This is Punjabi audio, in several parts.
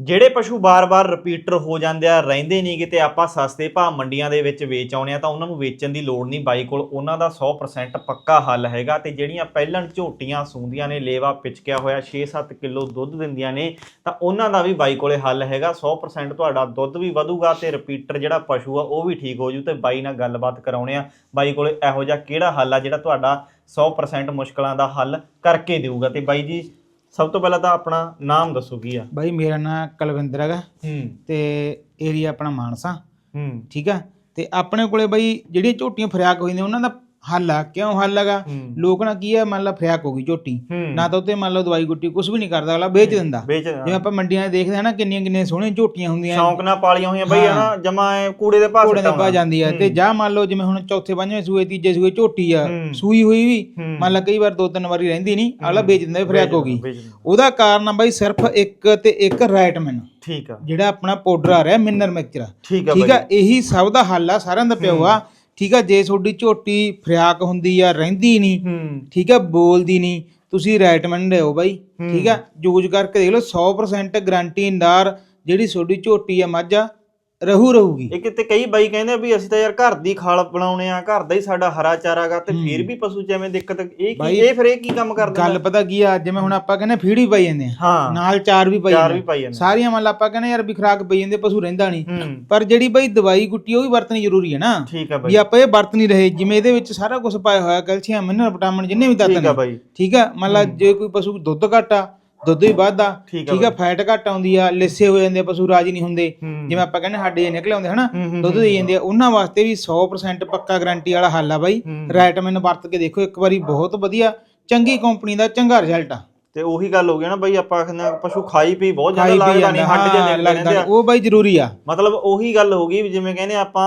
ਜਿਹੜੇ ਪਸ਼ੂ ਬਾਰ-ਬਾਰ ਰਿਪੀਟਰ ਹੋ ਜਾਂਦੇ ਆ, ਰਹਿੰਦੇ ਨਹੀਂ ਕਿਤੇ, ਆਪਾਂ ਸਸਤੇ ਭਾਅ ਮੰਡੀਆਂ ਦੇ ਵਿੱਚ ਵੇਚ ਆਉਣੇ ਆ ਤਾਂ ਉਹਨਾਂ ਨੂੰ ਵੇਚਣ ਦੀ ਲੋੜ ਨਹੀਂ। ਬਾਈ ਕੋਲ ਉਹਨਾਂ ਦਾ 100% ਪੱਕਾ ਹੱਲ ਹੈਗਾ ਤੇ ਜਿਹੜੀਆਂ ਪਹਿਲਾਂ ਝੋਟੀਆਂ ਸੂੰਦੀਆਂ ਨੇ, ਲੇਵਾ ਪਿਚਕਿਆ ਹੋਇਆ 6-7 ਕਿਲੋ ਦੁੱਧ ਦਿੰਦੀਆਂ ਨੇ, ਤਾਂ ਉਹਨਾਂ ਦਾ ਵੀ ਬਾਈ ਕੋਲੇ ਹੱਲ ਹੈਗਾ। 100% ਤੁਹਾਡਾ ਦੁੱਧ ਵੀ ਵਧੂਗਾ ਤੇ ਰਿਪੀਟਰ ਜਿਹੜਾ ਪਸ਼ੂ ਆ, ਉਹ ਵੀ ਠੀਕ ਹੋ ਜੂ ਤੇ ਬਾਈ ਨਾਲ ਗੱਲਬਾਤ ਕਰਾਉਣੇ ਆ। ਬਾਈ ਕੋਲੇ ਇਹੋ ਜਿਹਾ ਕਿਹੜਾ ਹੱਲ ਆ ਜਿਹੜਾ ਤੁਹਾਡਾ 100% ਮੁਸ਼ਕਲਾਂ ਦਾ ਹੱਲ ਕਰਕੇ ਦੇਊਗਾ? ਤੇ ਬਾਈ ਜੀ ਸਭ ਤੋਂ ਪਹਿਲਾਂ ਤਾਂ ਆਪਣਾ ਨਾਮ ਦੱਸੋ ਕੀ ਆ? ਬਾਈ ਮੇਰਾ ਨਾਮ ਕੁਲਵਿੰਦਰ ਹੈਗਾ ਹੂੰ। ਤੇ ਏਰੀਆ ਆਪਣਾ ਮਾਨਸਾ। ਹੂੰ। ਠੀਕ ਆ? ਤੇ ਆਪਣੇ ਕੋਲੇ ਬਾਈ ਜਿਹੜੀਆਂ ਝੋਟੀਆਂ ਫਰਿਆਕ ਹੋਈਆਂ ਉਹਨਾਂ ਦਾ ਹੱਲ ਕਿਉਂ ਹੱਲ ਹੂੰ। ਲੋਕ ਨਾ ਕੀ ਹੈ ਮੰਨ ਲਾ ਫਰਿਆਕ ਹੋ ਗਈ ਝੋਟੀ। ਹੂੰ। ਨਾ ਤਾਂ ਉੱਤੇ ਮੰਨ ਲਓ ਦਵਾਈ ਗੁੱਟੀ ਕੁਝ ਵੀ ਨਹੀਂ ਕਰਦਾ ਅਗਲਾ ਵੇਚ ਦਿੰਦਾ। ਜਿਵੇਂ ਆਪਾਂ ਮੰਡੀਆਂ 'ਚ ਦੇਖਦੇ ਹਾਂ ਨਾ ਕਿੰਨੀਆਂ ਕਿੰਨੀਆਂ ਸੋਹਣੀਆਂ ਝੋਟੀਆਂ ਹੁੰਦੀਆਂ ਸ਼ੌਂਕ ਨਾਲ ਪਾਲੀਆਂ ਹੋਈਆਂ ਬਈ ਹਾਂ। ਹਨਾ ਜਮਾ ਕੂੜੇ ਦੇ ਭਾਅ ਘੋੜੇ ਦੇ ਪਾ। ਜਾਂਦੀ ਆ। ਤੇ ਜਾਂ ਮੰਨ ਲਓ ਜਿਵੇਂ ਹੁਣ ਚੌਥੇ ਪੰਜਵੇਂ ਸੂਏ ਤੀਜੇ ਸੂਏ ਝੋਟੀ ਆ ਹੂੰ। ਸੂਈ ਹੋਈ ਵੀ ਹੂੰ। ਮੰਨ ਲਾ ਕਈ ਵਾਰ ਦੋ ਤਿੰਨ ਵਾਰੀ ਰਹਿੰਦੀ ਨਹੀਂ ਅਗਲਾ ਵੇਚ ਦਿੰਦਾ ਫਰਿਆਕ ਹੋ ਗਈ। ਉਹਦਾ ਕਾਰਨ ਆ ਬਾਈ ਸਿਰਫ ਇੱਕ ਤੇ ਇੱਕ ਰਾਈਟਮੈਨ ਠੀਕ ਆ। ਜਿਹੜਾ ਆਪਣਾ ਪਾਊਡਰ ਆ ਰਿਹਾ ਮਿਨਰ ਮਿਕਸਚਰ ਠੀਕ ਆ ਠੀਕ ਬਾਈ। ਆ ਇਹੀ ਸਭ ਦਾ ਹੱਲ ਆ ਸਾਰਿਆਂ ਦਾ ਪਿਓ ਆ। ਠੀਕ ਆ ਜੇ ਤੁਹਾਡੀ ਝੋਟੀ ਫਰਿਆਕ ਹੁੰਦੀ ਆ ਰਹਿੰਦੀ ਨਹੀਂ ਹੂੰ। ਠੀਕ ਆ ਬੋਲਦੀ ਨਹੀਂ ਤੁਸੀਂ ਰਾਈਟਮੈਨ ਲਿਓ ਬਾਈ ਠੀਕ ਆ ਯੂਜ਼ ਕਰਕੇ ਦੇਖ ਲਓ 100% ਗਾਰੰਟੀ ਨਾਰ ਜਿਹੜੀ ਤੁਹਾਡੀ ਝੋਟੀ ਆ ਮੱਝ ਆ ਰਹੂ ਰਹੂਗੀ। ਇਹ ਕਿਤੇ ਕਈ ਬਾਈ ਕਹਿੰਦੇ ਆ ਵੀ ਅਸੀਂ ਤਾਂ ਯਾਰ ਘਰ ਦੀ ਖਾਲ ਬਣਾਉਣੇ ਆ ਘਰ ਦਾ ਹੀ ਸਾਡਾ ਹਰਾ ਚਾਰਾਗਾ ਤੇ ਫਿਰ ਵੀ ਪਸ਼ੂ ਚ ਐਵੇਂ ਦਿੱਕਤ ਇਹ ਕੀ ਬਾਈ, ਇਹ ਫਿਰ ਇਹ ਕੀ ਕੰਮ ਕਰਦਾ ਗੱਲ ਪਤਾ ਕੀ ਆ ਜਿਵੇਂ ਹੁਣ ਆਪਾਂ ਕਹਿੰਦੇ ਫੀਡ ਵੀ ਪਾਈ ਜਾਂਦੇ ਆ। ਹਾਂ। ਨਾਲ ਚਾਰ ਵੀ ਪਾਈ ਚਾਰ ਜਾਂਦੇ ਵੀ ਆ। ਪਾਈ ਜਾਂਦੇ ਸਾਰੀਆਂ ਮੰਨ ਲਾ ਆਪਾਂ ਕਹਿੰਦੇ ਯਾਰ ਵੀ ਖਰਾਕ ਪਈ ਜਾਂਦੇ ਪਸ਼ੂ ਰਹਿੰਦਾ ਨਹੀਂ। ਹੂੰ। ਪਰ ਜਿਹੜੀ ਬਾਈ ਦਵਾਈ ਗੁੱਟੀ ਉਹ ਵੀ ਵਰਤਣੀ ਜ਼ਰੂਰੀ ਹੈ ਨਾ। ਠੀਕ ਆ ਵੀ ਬਾਈ ਆਪਾਂ ਇਹ ਵਰਤ ਨਹੀਂ ਰਹੇ ਜਿਵੇਂ ਇਹਦੇ ਵਿੱਚ ਸਾਰਾ ਕੁਝ ਪਾਇਆ ਹੋਇਆ ਕੈਲਸ਼ੀਅਮ ਮਿਨਰਲ ਵਿਟਾਮਿਨ ਜਿੰਨੇ ਵੀ ਤੱਤ ਠੀਕ ਆ ਨੇ। ਬਾਈ। ਠੀਕ ਆ? ਮੰਨ ਲਾ ਜੇ ਕੋਈ ਪਸ਼ੂ ਦੁੱਧ ਘੱਟ ਦੁੱਧ ਵੀ ਵੱਧਦਾ ਠੀਕ ਆ ਫੈਟ ਘੱਟ ਆਉਂਦੀ ਆ ਲਿੱਸੇ ਹੋ ਜਾਂਦੇ ਆ ਪਸ਼ੂ ਰਾਜੀ ਨਹੀਂ ਹੁੰਦੇ। ਜਿਵੇਂ ਆਪਾਂ ਕਹਿੰਦੇ ਸਾਡੇ ਇਹ ਨਿਕਲੇ ਆਉਂਦੇ ਹਨਾ ਦੁੱਧ ਦੇ ਜਾਂਦੇ ਆ ਉਹਨਾਂ ਵਾਸਤੇ ਵੀ 100% ਪੱਕਾ ਗਾਰੰਟੀ ਵਾਲਾ ਹੱਲ ਆ ਬਾਈ। ਰਾਈਟਮਿਨ ਵਰਤ ਕੇ ਦੇਖੋ ਇੱਕ ਵਾਰੀ ਬਹੁਤ ਵਧੀਆ ਚੰਗੀ ਕੰਪਨੀ ਦਾ ਚੰਗਾ ਰਿਜ਼ਲਟ ਆ। ਤੇ ਉਹੀ ਗੱਲ ਹੋ ਗਈ ਨਾ ਬਾਈ ਆਪਾਂ ਕਹਿੰਦੇ ਆ ਪਸ਼ੂ ਖਾਈ ਪੀ ਬਹੁਤ ਖਾਈ ਜ਼ਿਆਦਾ ਪੀ ਲੱਗਦਾ ਨਹੀਂ ਜਾਂਦਾ ਹੱਡ ਹਾਂ ਲੱਗਦਾ ਆ। ਉਹ ਬਾਈ ਜ਼ਰੂਰੀ ਆ। ਮਤਲਬ ਉਹੀ ਗੱਲ ਹੋ ਗਈ ਵੀ ਜਿਵੇਂ ਕਹਿੰਦੇ ਆਪਾਂ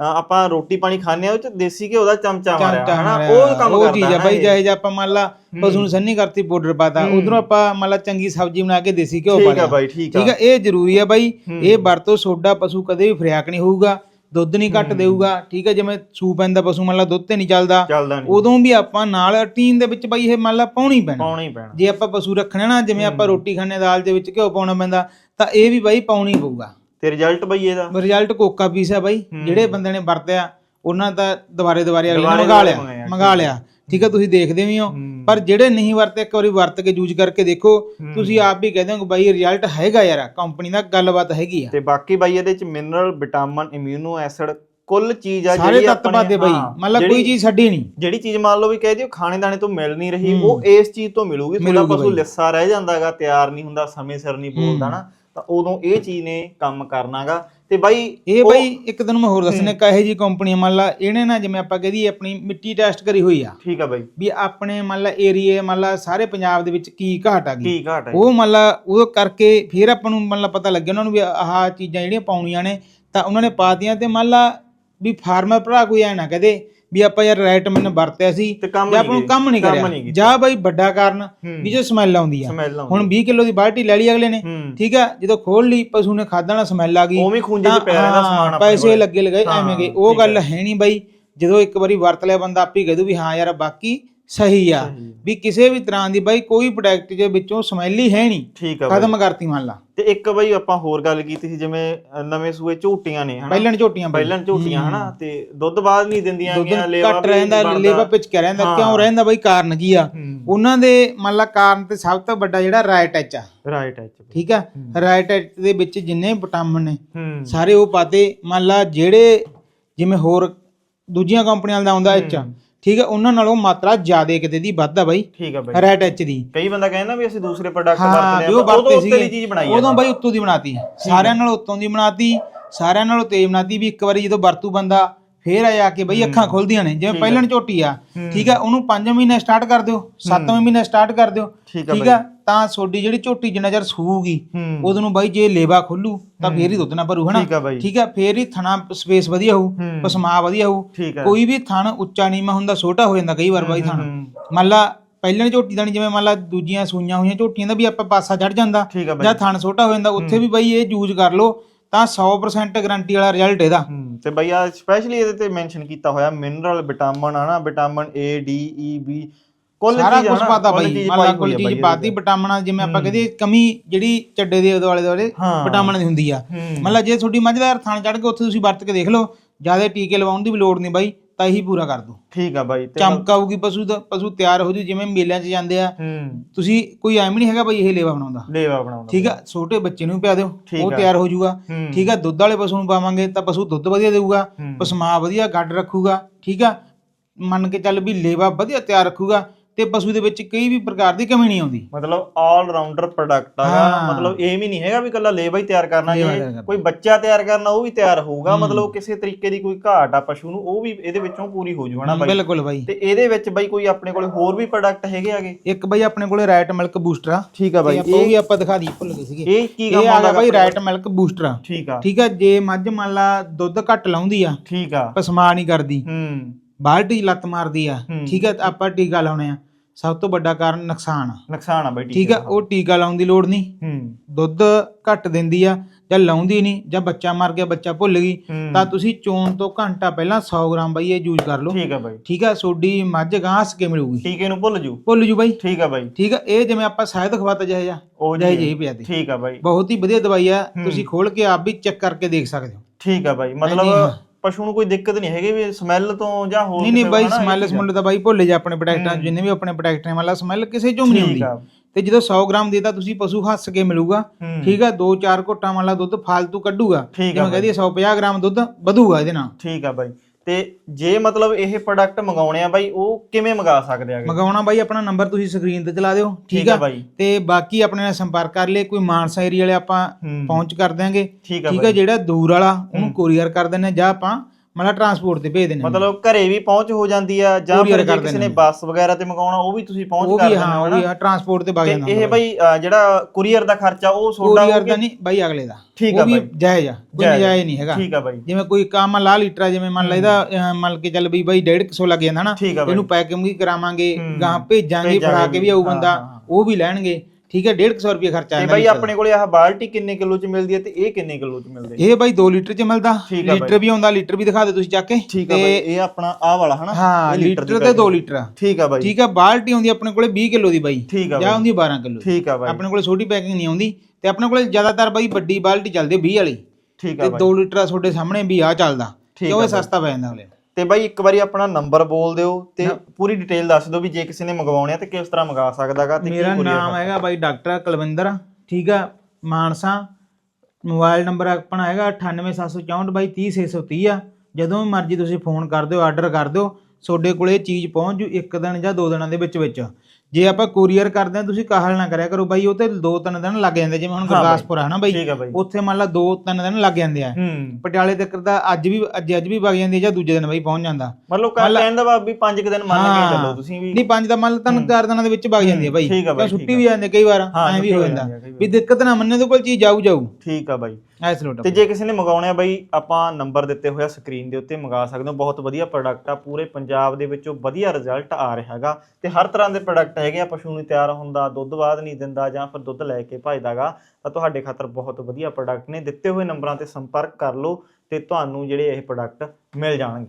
ਆਪਾਂ ਰੋਟੀ ਪਾਣੀ ਖਾਂਦੇ ਆ ਉਹ ਚ ਦੇਸੀ ਘਿਓ ਦਾ ਚਮਚਾ ਮਾਰਿਆ ਹਨਾ। ਉਹ ਕੰਮ ਉਹ ਕਰਦਾ ਚੀਜ਼ ਆ ਬਾਈ। ਜਾਇ ਜੇ ਆਪਾਂ ਮੰਨ ਲਾ ਪਸ਼ੂ ਨੂੰ ਸੰਨੀ ਕਰਤੀ ਪਾਊਡਰ ਪਾਤਾ ਉਧਰੋਂ ਆਪਾਂ ਮੰਨ ਲਾ ਚੰਗੀ ਸਬਜ਼ੀ ਬਣਾ ਕੇ ਦੇਸੀ ਘਿਓ ਪਾ ਠੀਕ ਆ ਲਿਆ ਬਾਈ ਠੀਕ ਆ। ਠੀਕ ਆ ਇਹ ਜ਼ਰੂਰੀ ਆ ਬਾਈ। ਇਹ ਵਰਤੋ ਸੋਡਾ ਪਸ਼ੂ ਕਦੇ ਵੀ ਫਰਿਆਕ ਨਹੀਂ ਹੋਊਗਾ ਦੁੱਧ ਨਹੀਂ ਘੱਟ ਦੇਊਗਾ। ਠੀਕ ਆ ਜਿਵੇਂ ਸੂ ਪੈਂਦਾ ਪਸ਼ੂ ਮੰਨ ਲਾ ਦੁੱਧ ਤੇ ਨਹੀਂ ਚੱਲਦਾ ਉਦੋਂ ਵੀ ਆਪਾਂ ਨਾਲ ਰੁਟੀਨ ਦੇ ਵਿੱਚ ਬਾਈ ਇਹ ਮੰਨ ਲਾ ਪਾਉਣੀ ਪੈਣਾ। ਪਾਉਣਾ ਹੀ ਪੈਣਾ। ਜੇ ਆਪਾਂ ਪਸ਼ੂ ਰੱਖਣੇ ਨਾ ਜਿਵੇਂ ਆਪਾਂ ਰੋਟੀ ਖਾਣੇ ਦਾਲ ਦੇ ਵਿੱਚ ਘਿਓ ਪਾਉਣਾ ਪੈਂਦਾ ਤਾਂ ਇਹ ਵੀ ਬਾਈ ਪਾਉਣੀ ਪਊਗਾ। ਤੇ ਰਿਜ਼ਲਟ ਬਈ ਇਹਦਾ? ਰਿਜ਼ਲਟ ਕੋਕਾ ਪੀਸ ਆ ਬਾਈ ਜਿਹੜੇ ਬੰਦੇ ਨੇ ਵਰਤਿਆ ਉਹਨਾਂ ਦਾ ਦੁਬਾਰੇ ਦੁਬਾਰੇ ਅਗਲੇ ਨੇ ਮੰਗਾ ਲਿਆ ਮੰਗਾ ਲਿਆ। ਠੀਕ ਆ ਤੁਸੀਂ ਦੇਖਦੇ ਵੀ ਹੋ। ਹੂੰ। ਪਰ ਜਿਹੜੇ ਨਹੀਂ ਵਰਤੇ ਇੱਕ ਵਾਰੀ ਵਰਤ ਕੇ ਯੂਜ਼ ਕਰਕੇ ਦੇਖੋ ਤੁਸੀਂ ਆਪ ਵੀ ਕਹਦੇ ਹੋ ਬਾਈ ਰਿਜ਼ਲਟ ਹੈਗਾ ਯਾਰ ਕੰਪਨੀ ਦਾ ਗੱਲਬਾਤ ਹੈਗੀ ਆ। ਤੇ ਬਾਕੀ ਬਾਈ ਇਹਦੇ ਚ ਮਿਨਰਲ ਵਿਟਾਮਿਨ ਇਮਿਊਨੋ ਐਸਿਡ ਕੁੱਲ ਚੀਜ਼ ਆ ਸਾਰੇ ਤੱਤ ਆਪਣੇ- ਪਾਦੇ ਬਾਈ ਹਾਂ, ਮਤਲਬ ਕੋਈ ਜਿਹੜੀ- ਚੀਜ਼ ਛੱਡੀ ਨਹੀਂ। ਜਿਹੜੀ ਚੀਜ਼ ਮੰਨ ਲਓ ਵੀ ਕਹਿ ਦਿਓ ਖਾਣੇ ਦਾਣੇ ਤੋਂ ਮਿਲ ਨਹੀਂ ਰਹੀ ਉਹ ਇਸ ਚੀਜ਼ ਤੋਂ ਮਿਲੂਗੀ ਤੁਹਾਡਾ ਮਿਲੂਗੀ ਪਸ਼ੂ ਬਾਈ। ਲਿੱਸਾ ਰਹਿ ਜਾਂਦਾਗਾ ਤਿਆਰ ਨਹੀਂ ਹੁੰਦਾ ਸਮੇਂ ਸਿਰ ਨਹੀਂ ਬੋਲਦਾ ਨਾ। ਤਾਂ ਉਦੋਂ ਇਹ ਚੀਜ਼ ਨੇ ਕੰਮ ਕਰਨਾਗਾ। ਤੇ ਬਾਈ ਇਹ ਉਹ- ਬਾਈ ਇੱਕ ਤੈਨੂੰ ਮੈਂ ਹੋਰ ਦੱਸਣੇ ਕਹੇ ਜੀ ਕੰਪਨੀ ਮੰਨ ਲਾ ਇਹਨੇ ਨਾ ਜਿਵੇਂ ਆਪਾਂ ਕਹਦੀ ਆਪਣੀ ਮਿੱਟੀ ਟੈਸਟ ਕਰੀ ਹੋਈ ਆ। ਠੀਕ ਆ ਬਾਈ। ਵੀ ਆਪਣੇ ਮੰਨ ਲਾ ਏਰੀਏ ਮੰਨ ਲਾ ਸਾਰੇ ਪੰਜਾਬ ਦੇ ਵਿੱਚ ਕੀ ਘਾਟ ਆ ਗਈ। ਕੀ ਘਾਟ ਹੈ ਉਹ ਮੰਨ ਲਾ ਉਹ ਕਰਕੇ ਫਿਰ ਆਪਾਂ ਨੂੰ ਮੰਨ ਲਾ ਪਤਾ ਲੱਗਿਆ ਉਹਨਾਂ ਨੂੰ ਵੀ ਆਹ ਚੀਜ਼ਾਂ ਜਿਹੜੀਆਂ ਪਾਉਣੀਆਂ ਨੇ ਤਾਂ ਉਹਨਾਂ ਨੇ ਪਾਤੀਆਂ ਤੇ ਮੰਨ ਲਾ ਵੀ ਫਾਰਮਰ ਭਰਾ ਕੋਈ ਐ ਨਾ ਕਹਦੇ ਵੀ ਆਪਾਂ ਯਾਰ ਰਾਈਟ ਮੈਨੂੰ ਵਰਤਿਆ ਸੀ ਤੇ ਕੰਮ ਜਾਂ ਆਪਾਂ ਨੂੰ ਕੰਮ ਨਹੀਂ ਕਰਿਆ। ਜਾਂ ਬਾਈ ਵੱਡਾ ਕਾਰਨ। ਵੀ ਜੋ ਸਮੈਲ ਆਉਂਦੀ ਆ। ਹੁਣ 20 ਕਿਲੋ ਦੀ ਬਾਲਟੀ ਲੈ ਲਈ ਅਗਲੇ ਨੇ। ਠੀਕ ਆ? ਜਦੋਂ ਖੋਲ ਲਈ ਪਸ਼ੂ ਨੇ ਖਾਦਾ ਨਾ ਸਮੈਲ ਆ ਗਈ। ਉਵੇਂ ਤਾਂ ਚ ਪੈ ਰਹਿੰਦਾ ਸਮਾਨ ਪੈਸੇ। ਲੱਗੇ ਲਗਾਏ ਐਵੇਂ ਗਏ। ਉਹ ਗੱਲ ਹੈ ਨਹੀਂ ਬਾਈ। ਜਦੋਂ ਇੱਕ ਵਾਰੀ ਵਰਤ ਲਿਆ ਬੰਦਾ ਆਪੇ ਕਹਿ ਦੂ ਵੀ ਹਾਂ ਯਾਰ ਬਾਕੀ ਸਹੀ ਆ। ਵੀ ਕਿਸੇ ਵੀ ਤਰ੍ਹਾਂ ਦੀ ਬਾਈ ਕੋਈ ਪ੍ਰੋਡਕਟ ਦੇ ਵਿੱਚੋਂ ਸਮੈਲ ਹੀ ਹੈ ਨਹੀਂ ਠੀਕ ਆ ਬਾਈ। ਖਤਮ ਕਰਤੀ ਮੰਨ ਲਾ। ਤੇ ਇੱਕ ਬਾਈ ਆਪਾਂ ਹੋਰ ਗੱਲ ਕੀਤੀ ਸੀ ਜਿਵੇਂ ਅ, ਨਵੇਂ ਸੂਏ ਝੋਟੀਆਂ ਨੇ ਹਨਾ? ਪਹਿਲਣ ਝੋਟੀਆਂ ਬਾਈ। ਪਹਿਲਾਂ ਝੋਟੀਆਂ ਹਨਾ? ਤੇ ਦੁੱਧ ਬਾਅਦ ਨਹੀਂ ਦਿੰਦੀਆਂ ਦੁੱਧ ਗੀਆਂ ਲੇਵਾ ਘੱਟ ਵੀ ਰਹਿੰਦਾ ਬਣਦਾ। ਲੇਵਾ ਪਿਚ ਕੇ ਰਹਿੰਦਾ ਹਾਂ। ਕਿਉਂ ਰਹਿੰਦਾ ਬਾਈ? ਕਾਰਨ ਕੀ ਆ? ਹੂੰ। ਉਹਨਾਂ ਦੇ ਮੰਨ ਲਾ ਕਾਰਨ ਤੇ ਸਭ ਤੋਂ ਵੱਡਾ ਜਿਹੜਾ ਰਾਈਟ ਐਚ ਆ। ਰਾਈਟ ਹੈ ਠੀਕ ਆ? ਰਾਈਟ ਐਚ ਦੇ ਵਿੱਚ ਜਿੰਨੇ ਵਿਟਾਮਿਨ ਨੇ ਹੂੰ। ਸਾਰੇ ਉਹ ਪਾਤੇ ਮੰਨ ਲਾ ਜਿਹੜੇ ਜਿਵੇਂ ਹੋਰ ਦੂਜੀਆਂ ਕੰਪਨੀਆਂ ਦਾ ਆਉਂਦਾ ਐਚ ਠੀਕ ਆ ਉਹਨਾਂ ਨਾਲੋਂ ਮਾਤਰਾ ਜ਼ਿਆਦਾ ਕਿਤੇ ਦੀ ਵੱਧ ਆ ਬਾਈ। ਠੀਕ ਆ ਬਾਈ। ਰਾਈਟ ਐਚ ਦੀ। ਕਈ ਬੰਦਾ ਕਹਿੰਦਾ ਵੀ ਅਸੀਂ ਦੂਸਰੇ ਪ੍ਰੋਡਕਟ ਹਾਂ ਵਰਤਦੇ ਆ ਉਦੋਂ ਉੱਤੇ ਦੀ ਚੀਜ਼ ਬਣਾਈ ਆ ਉਦੋਂ ਬਾਈ ਉੱਤੋਂ ਦੀ ਬਣਾਤੀ। ਸਾਰਿਆਂ ਨਾਲੋਂ ਉੱਤੋਂ ਦੀ ਬਣਾਤੀ। ਸਾਰਿਆਂ ਨਾਲੋਂ ਤੇਜ਼ ਬਣਾਤੀ ਵੀ ਇੱਕ ਵਾਰੀ ਜਦੋਂ ਵਰਤੂ ਬੰਦਾ ਫੇਰ ਆ ਕੇ ਬਈ ਅੱਖਾਂ ਖੁੱਲਦੀਆਂ ਨੇ ਜਿਵੇਂ ਪਹਿਲਣ ਝੋਟੀ ਆ ਠੀਕ ਆ ਉਹਨੂੰ 5 ਮਹੀਨੇ ਸਟਾਰਟ ਕਰ ਦਿਓ 7ਵੇਂ ਮਹੀਨੇ ਸਟਾਰਟ ਕਰ ਦਿਓ ਠੀਕ ਆ ਆ ਤਾਂ ਸੋਡੀ ਜਿਹੜੀ ਝੋਟੀ ਜਿੰਨਾ ਚਿਰ ਸੂਗੀ ਉਦੋਂ ਨੂੰ ਬਾਈ ਜੇ ਲੇਵਾ ਖੁੱਲੂ ਤਾਂ ਫੇਰ ਹੀ ਦੁੱਧ ਨਾ ਭਰੂ ਹਨਾ? ਠੀਕ ਆ ਆ ਫੇਰ ਹੀ ਥਣਾ ਸਪੇਸ ਵਧੀਆ ਹੋਊ। ਪਸਮਾ ਵਧੀਆ ਹੋਊ। ਆ। ਕੋਈ ਵੀ ਥਣ ਉੱਚਾ ਨੀਵਾਂ ਹੁੰਦਾ ਛੋਟਾ ਹੋ ਜਾਂਦਾ ਕਈ ਵਾਰ ਬਾਈ ਥਣ। ਮੰਨ ਲਾ ਪਹਿਲਾਂ ਝੋਟੀ ਦਾ ਨੀ ਜਿਵੇਂ ਮੰਨ ਲਾ ਦੂਜੀਆਂ ਸੂਈਆਂ ਹੋਈਆਂ ਝੋਟੀਆਂ ਦਾ ਵੀ ਆਪਾਂ ਪਾਸਾ ਚੜ ਜਾਂਦਾ ਆ ਜਾਂ ਥਣ ਛੋਟਾ ਹੋ ਜਾਂਦਾ ਉੱਥੇ ਵੀ ਬਾਈ ਇਹ ਯੂਜ਼ ਕਰ ਲਓ। ਤਾਂ 100% ਗਾਰੰਟੀ ਵਾਲਾ ਰਿਜ਼ਲਟ ਇਹਦਾ ਹੂੰ ਤੇ ਬਈ ਆ ਸਪੈਸ਼ਲੀ ਇਹਦੇ ਤੇ ਮੈਂਸ਼ਨ ਕੀਤਾ ਹੋਇਆ ਮਿਨਰਲ ਵਿਟਾਮਿਨ ਹਨਾ vitamin A D E B ਕੁੱਲ ਸਾਰਾ ਚੀਜ਼ ਕੁਝ ਪਾਤਾ ਕੁੱਲ ਬਾਈ ਚੀਜ਼ ਕੁੱਲ ਆ ਚੀਜ਼ ਪਾਤੀ ਵਿਟਾਮਿਨਾਂ ਜਿਵੇਂ ਆਪਾਂ। ਕਹਦੇ ਕਮੀ ਜਿਹੜੀ ਚੱਡੇ ਦੇ ਦੁਆਲੇ ਦੁਆਲੇ ਹਾਂ। ਵਿਟਾਮਿਨ ਦੀ ਹੁੰਦੀ ਆ ਹੂੰ। ਲਾ ਜੇ ਤੁਹਾਡੀ ਮੱਝ ਦਾ ਥਣ ਚੜ ਕੇ ਉੱਥੇ ਤੁਸੀਂ ਵਰਤ ਕੇ ਦੇਖ ਲਓ ਜ਼ਿਆਦਾ ਟੀਕੇ ਲਵਾਉਣ ਦੀ ਵੀ ਲੋੜ ਨਹੀਂ ਬਾਈ ਤਾਂ ਇਹੀ ਪੂਰਾ ਕਰ ਦੋ। ਠੀਕ ਆ ਬਾਈ ਤੇ ਚਮਕ ਆਊਗੀ ਪਸ਼ੂ ਦਾ ਪਸ਼ੂ ਤਿਆਰ ਹੋ ਜੂ ਜਿਵੇਂ ਮੇਲਿਆਂ 'ਚ ਜਾਂਦੇ ਆ। ਹੂੰ। ਤੁਸੀਂ ਕੋਈ ਐਵੇਂ ਨਹੀਂ ਹੈਗਾ ਬਾਈ ਇਹ ਲੇਵਾ ਬਣਾਉਂਦਾ ਲੇਵਾ ਬਣਾਉਂਦਾ ਠੀਕ ਆ ਛੋਟੇ ਬੱਚੇ ਨੂੰ ਵੀ ਪਿਆ ਦਿਓ ਠੀਕ ਉਹ ਆ। ਤਿਆਰ ਹੋ ਜਾਊਗਾ ਹੂੰ। ਠੀਕ ਆ ਦੁੱਧ ਵਾਲੇ ਪਸ਼ੂ ਨੂੰ ਪਾਵਾਂਗੇ ਤਾਂ ਪਸ਼ੂ ਦੁੱਧ ਵਧੀਆ ਦੇਊਗਾ ਹੂੰ। ਪਸਮਾ ਵਧੀਆ ਗੱਡ ਰੱਖੂਗਾ ਠੀਕ ਆ। ਮੰਨ ਕੇ ਚੱਲ ਵੀ ਲੇਵਾ ਵਧੀਆ ਤਿਆਰ ਰੱਖੂਗਾ ਤੇ ਪਸ਼ੂ ਦੇ ਵਿੱਚ ਕੋਈ ਵੀ ਪ੍ਰਕਾਰ ਦੀ ਕਮੀ ਨਹੀਂ ਆਉਂਦੀ। ਮਤਲਬ ਆਲ ਰਾਊਂਡਰ ਪ੍ਰੋਡਕਟ ਹੈਗਾ ਹਾਂ। ਮਤਲਬ ਇਹ ਵੀ ਨਹੀਂ ਹੈਗਾ ਵੀ ਕੱਲਾ ਲੇਵਾ ਹੀ ਤਿਆਰ ਕਰਨਾ ਲੇਵਾ ਜੇ ਤਿਆਰ ਕਰਨਾ। ਕੋਈ ਬੱਚਾ ਤਿਆਰ ਕਰਨਾ ਉਹ ਵੀ ਤਿਆਰ ਹੋਊਗਾ। ਮਤਲਬ ਕਿਸੇ ਤਰੀਕੇ ਦੀ ਕੋਈ ਘਾਟ ਆ ਪਸ਼ੂ ਨੂੰ ਉਹ ਵੀ ਇਹਦੇ ਵਿੱਚੋਂ ਪੂਰੀ ਹੋ ਜੂ ਹਨਾ ਬਾਈ? ਬਿਲਕੁਲ ਬਾਈ। ਤੇ ਇਹਦੇ ਵਿੱਚ ਬਾਈ ਕੋਈ ਆਪਣੇ ਕੋਲ ਹੋਰ ਵੀ ਪ੍ਰੋਡਕਟ ਹੈਗੇ ਆਗੇ? ਇੱਕ ਬਾਈ ਆਪਣੇ ਕੋਲੇ ਰਾਈਟ ਮਿਲਕ ਬੂਸਟਰ ਆ। ਠੀਕ ਆ ਆਪਾਂ ਉਹ ਵੀ ਆਪਾਂ ਦਿਖਾ ਦਈਏ ਭੁੱਲ ਗਏ ਸੀਗੇ। ਇਹ ਕੀ ਇਹ ਕੰਮ ਆ ਗਿਆ ਬਾਈ ਰਾਈਟ ਮਿਲਕ ਬੂਸਟਰ ਆ। ਠੀਕ ਆ। ਠੀਕ ਆ ਜੇ ਮੱਝ ਮੰਨ ਲਾ ਦੁੱਧ ਘੱਟ ਲਾਉਂਦੀ ਆ ਠੀਕ ਆ। ਪਸਮਾ ਨਹੀਂ ਕਰਦੀ। ਹੂੰ। ਬਾਲਟੀ ਲੱਤ ਮਾਰਦੀ ਆ ਹੂੰ। ਠੀਕ ਆ ਤਾਂ ਆਪਾਂ ਟੀਕਾ ਲਾਉਣੇ ਆ। ਸਭ ਤੋਂ ਵੱਡਾ ਕਾਰਨ ਨੁਕਸਾਨ ਆ। ਨੁਕਸਾਨ ਆ ਬਾਈ ਠੀਕ ਆ ਉਹ ਟੀਕਾ ਲਾਉਣ ਦੀ ਲੋੜ ਨਹੀਂ। ਹੂੰ। ਦੁੱਧ ਘੱਟ ਦਿੰਦੀ ਆ ਜਾਂ ਲਾਉਂਦੀ ਨਹੀਂ ਜਾਂ ਬੱਚਾ ਮਰ ਗਿਆ ਬੱਚਾ ਭੁੱਲ ਗਈ ਹੂੰ। ਤਾਂ ਤੁਸੀਂ ਚੋਣ ਤੋਂ ਘੰਟਾ ਪਹਿਲਾਂ 100 ਗ੍ਰਾਮ ਬਾਈ ਇਹ ਯੂਜ਼ ਕਰ ਲਓ। ਠੀਕ ਆ ਬਾਈ। ਠੀਕ ਆ ਸੋਡੀ ਮੱਝ ਗਾਂ ਹੱਸ ਕੇ ਮਿਲੂਗੀ। ਟੀਕੇ ਨੂੰ ਭੁੱਲ ਜੂ। ਭੁੱਲ ਜੂ ਬਾਈ। ਠੀਕ ਆ ਬਾਈ। ਠੀਕ ਆ ਇਹ ਜਿਵੇਂ ਆਪਾਂ ਸ਼ਾਇਦ ਖਵਾਤਾ ਜਿਹੇ ਜਾ ਉਹ ਜਿਹੇ ਜਿਹੇ ਪਿਆ ਠੀਕ ਆ ਬਾਈ। ਬਹੁਤ ਹੀ ਵਧੀਆ ਦਵਾਈ ਆ ਤੁਸੀਂ ਖੋਲ ਕੇ ਆਪ ਵੀ ਚੈੱਕ ਕਰਕੇ ਦੇਖ ਸਕਦੇ ਹੋ। ਠੀਕ ਆ ਬਾਈ ਮਤਲਬ ਪਸ਼ੂ ਨੂੰ ਕੋਈ ਦਿੱਕਤ ਨਹੀਂ ਹੈਗੀ ਵੀ ਸਮੈਲ ਤੋਂ ਜਾਂ ਹੋਰ ਨਹੀਂ ਨਹੀਂ ਬਾਈ ਸਮੈਲ। ਸਮੁੱਲ ਦਾ ਬਾਈ ਭੁੱਲੇ ਜਾ ਆਪਣੇ ਪ੍ਰੋਡਕਟਾਂ ਜਿੰਨੇ ਵੀ ਆਪਣੇ ਪ੍ਰੋਡਕਟ ਨੇ ਮਤਲਬ ਸਮੈਲ ਕਿਸੇ ਚੋਂ ਨਹੀਂ ਆਉਂਦੀ। ਤੇ ਜਦੋਂ 100 ਗ੍ਰਾਮ ਦੇਤਾ ਤੁਸੀਂ ਪਸ਼ੂ ਹੱਸ ਕੇ ਮਿਲੂਗਾ। ਠੀਕ ਆ 2-4 ਘੋਟਾਂ ਵਾਲਾ ਦੁੱਧ ਫਾਲਤੂ ਕੱਢੂਗਾ। ਜਿਵੇਂ ਕਹਦੀ 150 ਗ੍ਰਾਮ ਦੁੱਧ ਵਧੂਗਾ ਇਹਦੇ ਨਾਲ। ਠੀਕ ਆ ਬਾਈ। ਤੇ ਜੇ ਮਤਲਬ ਇਹ ਪ੍ਰੋਡਕਟ ਮੰਗਾਉਣੇ ਆ ਬਾਈ ਉਹ ਕਿਵੇਂ ਮੰਗਾ ਸਕਦੇ ਆਗੇ ਮੰਗਾਉਣਾ ਬਾਈ ਆਪਣਾ ਨੰਬਰ ਤੁਸੀਂ ਸਕਰੀਨ ਤੇ ਚਲਾ ਦਿਓ ਠੀਕ ਆ ਆ? ਬਾਈ। ਤੇ ਬਾਕੀ ਆਪਣੇ ਨਾਲ ਸੰਪਰਕ ਕਰ ਲਿਓ ਕੋਈ ਮਾਨਸਾ ਏਰੀਆ ਵਾਲੇ ਆਪਾਂ। ਪਹੁੰਚ ਕਰ ਦਿਆਂਗੇ। ਠੀਕ ਆ ਆ ਜਿਹੜਾ ਦੂਰ ਵਾਲਾ ਉਹਨੂੰ ਕੋਰੀਅਰ ਕਰ ਦਿੰਦੇ ਜਾਂ ਆਪਾਂ ਮਤਲਬ ਟਰਾਂਸਪੋਰਟ ਤੇ ਭੇਜ ਹਾਂ। ਮਤਲਬ ਘਰੇ ਵੀ ਪਹੁੰਚ ਹੋ ਜਾਂਦੀ ਆ ਜਾਂ Courier ਫਿਰ ਜੇ ਕਰ ਕਿਸੇ ਨੇ ਦਿੰਦੇ ਬੱਸ ਵਗੈਰਾ ਤੇ ਮੰਗਾਉਣਾ ਉਹ ਵੀ ਤੁਸੀਂ ਉਹ ਪਹੁੰਚ ਕਰ ਵੀ ਦਿੰਦੇ ਹਾਂ ਹੋ ਉਹ ਵੀ ਆ ਟਰਾਂਸਪੋਰਟ ਤੇ ਵਗ ਤੇ ਜਾਂਦਾ ਇਹ ਬਾਈ ਅ, ਜਿਹੜਾ ਕੁਰੀਅਰ ਦਾ ਖਰਚਾ ਉਹ ਤੁਹਾਡਾ ਕੋਰੀਅਰ? ਦਾ ਨਹੀਂ ਬਾਈ ਅਗਲੇ ਦਾ ਠੀਕ ਉਹ ਵੀ ਬਾਈ। ਜਾਇਜ਼ ਆ ਕੋਈ ਜਾਇਜ਼। ਨਜਾਇਜ਼ ਨਹੀਂ ਹੈਗਾ ਠੀਕ ਆ ਬਾਈ ਜਿਵੇਂ ਕੋਈ ਕੰਮ ਲਾ ਲੀਟਰ ਜਿਵੇਂ ਮੰਨ ਲਾ ਇਹਦਾ ਅਹ, ਮੰਨ ਕੇ ਚੱਲ ਵੀ ਬਾਈ 150 ਲੱਗ ਜਾਂਦਾ ਨਾ ਠੀਕ ਆ ਬਾਈ ਇਹਨੂੰ ਪੈਕਿੰਗ ਵੀ ਕਰਾਵਾਂਗੇ ਹੂੰ। ਗਾਂ ਭੇਜਾਂਗੇ ਭੇਜਾਂਗੇ ਫੜਾ ਕੇ ਵੀ ਆਊ ਹਾਂ, ਬੰਦਾ ਹਾਂ। ਉਹ ਵੀ ਲੈਣਗੇ ਠੀਕ ਹੈ 150 ਰੁਪਏ ਖਰਚਾ ਤੇ ਆਉਂਦਾ ਬਾਈ ਦਾ। ਆਪਣੇ ਕੋਲੇ ਆਹ ਬਾਲਟੀ ਕਿੰਨੇ ਕਿਲੋ ਚ ਮਿਲਦੀ ਹੈ ਤੇ ਇਹ ਕਿੰਨੇ ਕਿਲੋ ਚ ਮਿਲਦੇ ਇਹ ਬਾਈ 2 ਲੀਟਰ ਚ ਮਿਲਦਾ। ਠੀਕ ਆ ਲੀਟਰ। ਵੀ ਆਉਂਦਾ ਲੀਟਰ ਵੀ ਦਿਖਾ ਦਿਓ ਤੁਸੀਂ ਚੱਕ ਕੇ। ਠੀਕ ਆ ਬਾਈ ਇਹ ਆਪਣਾ ਆਹ ਵਾਲਾ ਹਨਾ ਹਾਂ ਇਹ ਲੀਟਰ ਦੀ ਤੇ 2 packing। ਲੀਟਰ ਆ। ਠੀਕ ਆ ਬਾਈ। ਠੀਕ ਆ ਬਾਲਟੀ ਆਉਂਦੀ ਆਪਣੇ ਕੋਲੇ 20 ਕਿਲੋ ਦੀ ਬਾਈ। ਠੀਕ ਆ ਜਾਂ ਬਾਈ। ਹੁੰਦੀ 12 ਕਿਲੋ ਠੀਕ ਆ ਬਾਈ। ਆਪਣੇ ਕੋਲੇ ਛੋਟੀ ਪੈਕਿੰਗ ਨਹੀਂ ਆਉਂਦੀ। ਤੇ ਆਪਣੇ ਕੋਲੇ ਜ਼ਿਆਦਾਤਰ ਬਾਈ ਵੱਡੀ ਬਾਲਟੀ ਚੱਲਦੀ 20 ਵਾਲੀ। ਠੀਕ ਤੇ ਆ ਬਾਈ। 2 ਲੀਟਰ ਆ ਤੁਹਾਡੇ ਸਾਹਮਣੇ ਵੀ ਆ ਚੱਲਦਾ। ਠੀਕ ਤੇ ਆ ਉਹ ਬਾਈ। ਸਸਤਾ ਪੈ ਜਾਂਦਾ ਅਗਲੇ ਨੂੰ। ਤੇ ਬਾਈ ਇੱਕ ਵਾਰੀ ਆਪਣਾ ਨੰਬਰ ਬੋਲ ਦਿਓ ਤੇ ਪੂਰੀ ਡਿਟੇਲ ਦੱਸ ਦਿਓ ਵੀ ਜੇ ਕਿਸੇ ਨੇ ਮੰਗਵਾਉਣੇ ਆ ਤੇ ਕਿਸ ਤਰ੍ਹਾਂ ਮੰਗਾ ਸਕਦਾਗਾ ਤੇ ਕੀ ਮੇਰਾ courier ਨਾਮ ਹੈਗਾ ਬਾਈ ਡਾਕਟਰ ਕੁਲਵਿੰਦਰ ਠੀਕ ਆ ਮਾਨਸਾ ਮੋਬਾਈਲ ਨੰਬਰ ਆਪਣਾ ਹੈਗਾ 98764 ਬਾਈ 30630 ਆ ਜਦੋਂ ਵੀ ਮਰਜ਼ੀ ਤੁਸੀਂ ਫੋਨ ਕਰ ਦਿਓ ਆਰਡਰ ਕਰ ਦਿਓ ਤੁਹਾਡੇ ਕੋਲੇ ਚੀਜ਼ ਪਹੁੰਚ ਜੂ ਇੱਕ ਦਿਨ ਜਾਂ ਦੋ ਦਿਨਾਂ ਦੇ ਵਿੱਚ ਵਿੱਚ। ਜੇ ਆਪਾਂ ਕੋਰੀਅਰ ਕਰਦੇ ਆ ਤੁਸੀਂ ਕਾਹਲ ਨਾ ਕਰਿਆ ਕਰੋ ਬਾਈ ਉਹ ਤੇ ਦੋ ਤਿੰਨ ਦਿਨ ਲੱਗ ਜਾਂਦੇ ਜਿਵੇਂ ਹੁਣ। ਗੁਰਦਾਸਪੁਰ ਆ ਨਾ ਬਾਈ? ਉੱਥੇ ਮੰਨ ਲਾ ਦੋ ਤਿੰਨ ਦਿਨ ਲੱਗ ਜਾਂਦੇ ਆ। ਪਟਿਆਲੇ ਤੱਕ ਦਾ ਅੱਜ ਵੀ ਅੱਜ ਅੱਜ ਵੀ ਵਗ ਜਾਂਦੀ ਜਾਂ ਦੂਜੇ ਦਿਨ ਬਾਈ ਪਹੁੰਚ ਜਾਂਦਾ। ਮਤਲਬ ਕਹਿ- ਕਹਿਣ ਦਾ ਵਾ ਵੀ 5 ਦਿਨ ਮੰਨ ਕੇ। ਚੱਲੋ ਤੁਸੀਂ ਵੀ। ਨਹੀਂ ਪੰਜ ਦਾ ਮੰਨ ਲਾ ਤੁਹਾਨੂੰ ਚਾਰ ਦਿਨਾਂ ਦੇ ਵਿੱਚ ਵਗ ਜਾਂਦੀ ਆ ਬਾਈ। ਛੁੱਟੀ ਵੀ ਜਾਂਦੇ ਕਈ ਵਾਰ ਐਂ ਵੀ ਹੋ ਜਾਂਦਾ। ਵੀ ਦਿੱਕਤ ਨਾ ਮੰਨੇ ਤੋਂ ਕੋਲ ਚੀਜ਼ ਜਾਊ ਜਾਊ। ਠੀਕ ਆ ਬਾਈ। ਐਸ ਲੋਟ ਤੇ ਜੇ ਕਿਸੇ ਨੇ ਮੰਗਾਉਣੇ ਆ ਬਾਈ ਆਪਾਂ ਨੰਬਰ ਦਿੱਤੇ ਹੋਇਆ ਸਕਰੀਨ ਦੇ ਉੱਤੇ ਮੰਗਾ ਸਕਦੇ ਹੋ। ਬਹੁਤ ਵਧੀਆ ਪ੍ਰੋਡਕਟ ਆ ਪੂਰੇ ਪੰਜਾਬ ਦੇ ਵਿੱਚੋਂ ਵਧੀਆ ਰਿਜ਼ਲਟ ਆ ਰਿਹਾ ਹੈਗਾ। ਤੇ ਹਰ ਤਰ੍ਹਾਂ ਦੇ ਪ੍ਰੋਡਕਟ ਹੈਗੇ ਆ ਪਸ਼ੂ ਨੂੰ ਤਿਆਰ ਹੁੰਦਾ ਦੁੱਧ ਬਾਅਦ ਨਹੀਂ ਦਿੰਦਾ ਜਾਂ ਫਿਰ ਦੁੱਧ ਲੈ ਕੇ ਭਜਦਾਗਾ ਤਾਂ ਤੁਹਾਡੇ ਖਾਤਰ ਬਹੁਤ ਵਧੀਆ ਪ੍ਰੋਡਕਟ ਨੇ। ਦਿੱਤੇ ਹੋਏ ਨੰਬਰਾਂ ਤੇ ਸੰਪਰਕ ਕਰ ਲਓ ਤੇ ਤੁਹਾਨੂੰ ਜਿਹੜੇ ਇਹ ਪ੍ਰੋਡਕਟ ਮਿਲ ਜਾਣਗੇ।